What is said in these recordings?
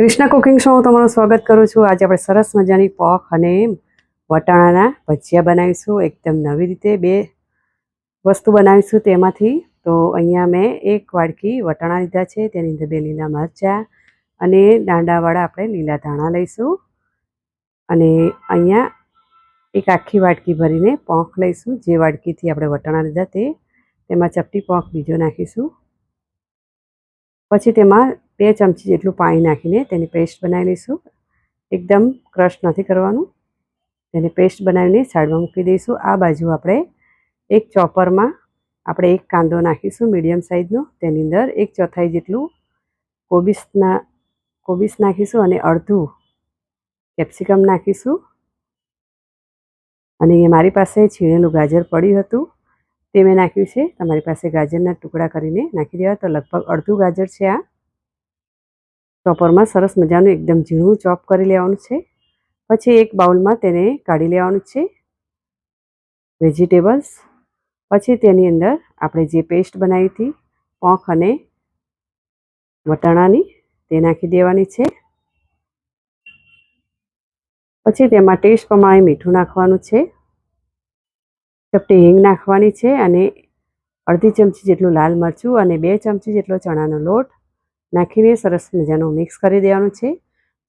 Krishna cooking શોમાં તમારું સ્વાગત કરું છું. આજે આપણે સરસ મજાની પોખ અને વટાણાના ભજીયા બનાવીશું. એકદમ નવી રીતે બે વસ્તુ બનાવીશું તેમાંથી. તો અહીંયા મેં એક વાડકી વટાણા લીધા છે, તેની અંદર બે લીલા મરચાં અને દાંડાવાળા આપણે લીલા ધાણા લઈશું. અને અહીંયા એક આખી વાટકી ભરીને પોંખ લઈશું. જે વાડકીથી આપણે વટાણા લીધા તે, તેમાં ચપટી પોંખ બીજો નાખીશું. પછી તેમાં બે ચમચી જેટલું પાણી નાખીને તેની પેસ્ટ બનાવી લઈશું. એકદમ ક્રશ નથી કરવાનું. તેને પેસ્ટ બનાવીને સાઈડમાં મૂકી દઈશું. આ બાજુ આપણે એક ચોપરમાં આપણે એક કાંદો નાખીશું મીડિયમ સાઇઝનો તેની અંદર એક ચોથાઈ જેટલું કોબીસના, કોબીસ નાખીશું અને અડધું કેપ્સિકમ નાખીશું. અને એ મારી પાસે છીણેલું ગાજર પડ્યું હતું. તે મેં નાખ્યું છે. તમારી પાસે ગાજરના ટુકડા કરીને નાખી દેવા. તો લગભગ અડધું ગાજર છે આ. ચોપરમાં સરસ મજાનું એકદમ ઝીણું ચોપ કરી લેવાનું છે. પછી એક બાઉલમાં તેને કાઢી લેવાનું છે. વેજીટેબલ્સ પછી તેની અંદર આપણે જે પેસ્ટ બનાવી હતી, પોંખ અને વટાણાની, તે નાખી દેવાની છે. પછી તેમાં ટેસ્ટ પ્રમાણે મીઠું નાખવાનું છે. ચપટી હિંગ નાખવાની છે અને અડધી ચમચી જેટલું લાલ મરચું અને બે ચમચી જેટલો ચણાનો લોટ નાખીને સરસ મજાનું મિક્સ કરી દેવાનું છે.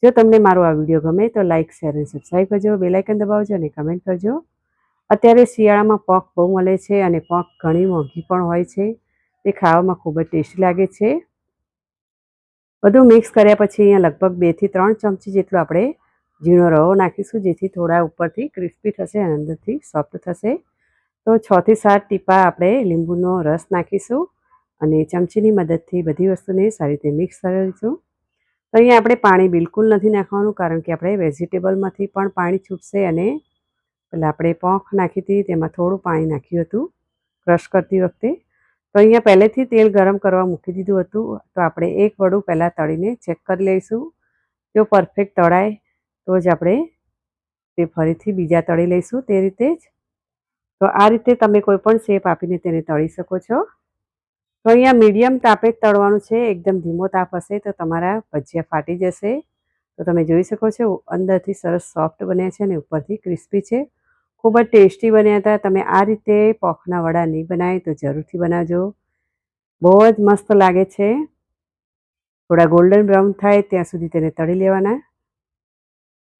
જો તમને મારો આ વીડિયો ગમે તો લાઇક શેર અને સબસ્ક્રાઈબ કરજો. બેલાઇકન દબાવજો અને કમેન્ટ કરજો. અત્યારે શિયાળામાં પોક બહુ મળે છે અને પોક ઘણી મોંઘી પણ હોય છે. તે ખાવામાં ખૂબ જ ટેસ્ટી લાગે છે. બધું મિક્સ કર્યા પછી અહીંયા લગભગ બેથી ત્રણ ચમચી જેટલું આપણે ઝીણો રવો નાખીશું, જેથી થોડા ઉપરથી ક્રિસ્પી થશે અને અંદરથી સોફ્ટ થશે. તો છથી સાત ટીપા આપણે લીંબુનો રસ નાખીશું. અને ચમચીની મદદથી બધી વસ્તુને સારી રીતે મિક્સ કરીશું. તો અહીંયા આપણે પાણી બિલકુલ નથી નાખવાનું કારણ કે આપણે વેજીટેબલમાંથી પણ પાણી છૂટશે અને પેલા આપણે પોંખ નાખી હતી, તેમાં થોડું પાણી નાખ્યું હતું ક્રશ કરતી વખતે. તો અહીંયા પહેલેથી તેલ ગરમ કરવા મૂકી દીધું હતું. તો આપણે એક વડું પહેલાં તળીને ચેક કરી લઈશું. જો પરફેક્ટ તળાય, તો જ આપણે તે ફરીથી બીજા તળી લઈશું તે રીતે જ. તો આ રીતે તમે કોઈ પણ શેપ આપીને તેને તળી શકો છો. તો અહીંયા મીડિયમ તાપે જ તળવાનું છે, એકદમ ધીમો તાપ હશે તો તમારા ભજીયા ફાટી જશે. તો તમે જોઈ શકો છો, અંદરથી સરસ સોફ્ટ બન્યા છે અને ઉપરથી ક્રિસ્પી છે. ખૂબ જ ટેસ્ટી બન્યા હતા. તમે આ રીતે પોખના વડા નહીં બનાવે તો જરૂરથી બનાવજો. બહુ જ મસ્ત લાગે છે. થોડા ગોલ્ડન બ્રાઉન થાય ત્યાં સુધી તેને તળી લેવાના.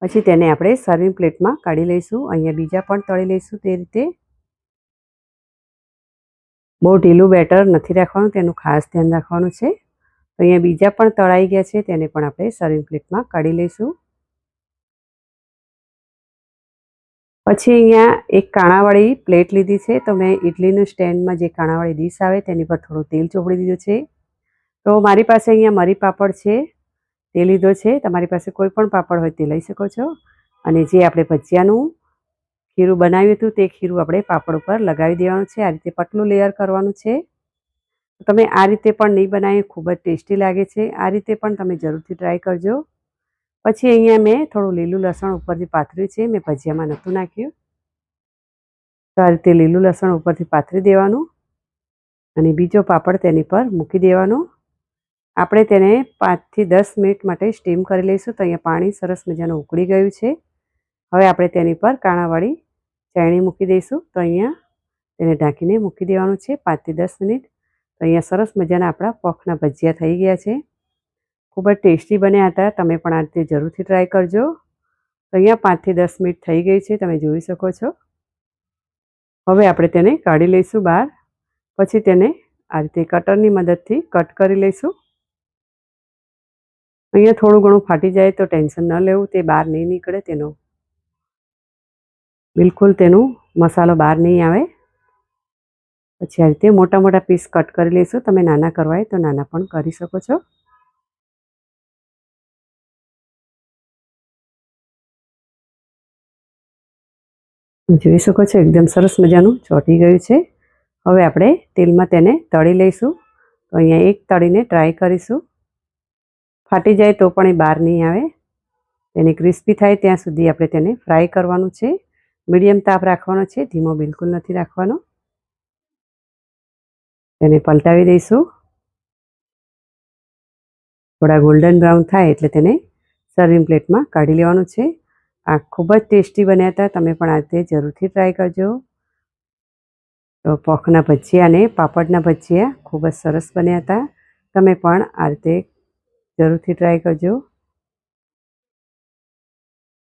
પછી તેને આપણે સર્વિંગ પ્લેટમાં કાઢી લઈશું. અહીંયા બીજા પણ તળી લઈશું તે રીતે. બહુ ઢીલું બેટર નથી રાખવાનું, તેનું ખાસ ધ્યાન રાખવાનું છે. તો અહીંયા બીજા પણ તળાઈ ગયા છે, તેને પણ આપણે સર્વિંગ પ્લેટમાં કાઢી લઈશું. પછી અહીંયા એક કાણાવાળી પ્લેટ લીધી છે, તો મેં ઇડલીનું સ્ટેન્ડમાં જે કાણાવાળી ડીશ આવે તેની પર થોડું તેલ ચોપડી દીધું છે. તો મારી પાસે અહીંયા મરી પાપડ છે, તે લીધો છે. તમારી પાસે કોઈ પણ પાપડ હોય તે લઈ શકો છો. અને જે આપણે ભજીયાનું ખીરું બનાવ્યું હતું તે ખીરું આપણે પાપડ ઉપર લગાવી દેવાનું છે, આ રીતે પતલું લેયર કરવાનું છે. તમે આ રીતે પણ નહીં બનાવી ખૂબ જ ટેસ્ટી લાગે છે. આ રીતે પણ તમે જરૂરથી ટ્રાય કરજો. પછી અહીંયા મેં થોડું લીલું લસણ ઉપરથી પાથર્યું છે, મેં ભજીયામાં નહોતું નાખ્યું. તો આ રીતે લીલું લસણ ઉપરથી પાથરી દેવાનું અને બીજો પાપડ તેની પર મૂકી દેવાનો. આપણે તેને પાંચથી દસ મિનિટ માટે સ્ટીમ કરી લઈશું, તો અહીંયા પાણી સરસ મજાનું ઉકળી ગયું છે. હવે આપણે તેની પર કાણાવાળી ચાયણી મૂકી દઈશું. તો અહીંયા તેને ઢાંકીને મૂકી દેવાનું છે પાંચથી દસ મિનિટ. તો અહીંયા સરસ મજાના આપણા પોખના ભજીયા થઈ ગયા છે. ખૂબ જ ટેસ્ટી બન્યા હતા. તમે પણ આ રીતે જરૂરથી ટ્રાય કરજો. તો અહીંયા પાંચથી દસ મિનિટ થઈ ગઈ છે. તમે જોઈ શકો છો. હવે આપણે તેને કાઢી લઈશું બહાર. પછી તેને આ રીતે કટરની મદદથી કટ કરી લઈશું. અહીંયા થોડું ઘણું ફાટી જાય તો ટેન્શન ન લેવું. તે બહાર નહીં નીકળે, તેનો બિલકુલ તેનું મસાલો બહાર નહીં આવે. પછી આ રીતે મોટા મોટા પીસ કટ કરી લઈશું. તમે નાના કરવા હોય તો નાના પણ કરી શકો છો. જોઈ શકો છો, એકદમ સરસ મજાનું ચોંટી ગયું છે. હવે આપણે તેલમાં તેને તળી લઈશું. તો અહીંયા એક તળીને ટ્રાય કરીશું. ફાટી જાય તો પણ એ બહાર નહીં આવે. તેને ક્રિસ્પી થાય ત્યાં સુધી આપણે તેને ફ્રાય કરવાનું છે. મીડિયમ તાપ રાખવાનો છે, ધીમો બિલકુલ નથી રાખવાનો. તેને પલટાવી દઈશું. થોડા ગોલ્ડન બ્રાઉન થાય એટલે તેને સર્વિંગ પ્લેટમાં કાઢી લેવાનું છે. આ ખૂબ જ ટેસ્ટી બન્યા હતા, તમે પણ આ તે જરૂરથી ટ્રાય કરજો. તો પોખના ભજીયા અને પાપડના ભજીયા ખૂબ જ સરસ બન્યા હતા. તમે પણ આ રીતે જરૂરથી ટ્રાય કરજો.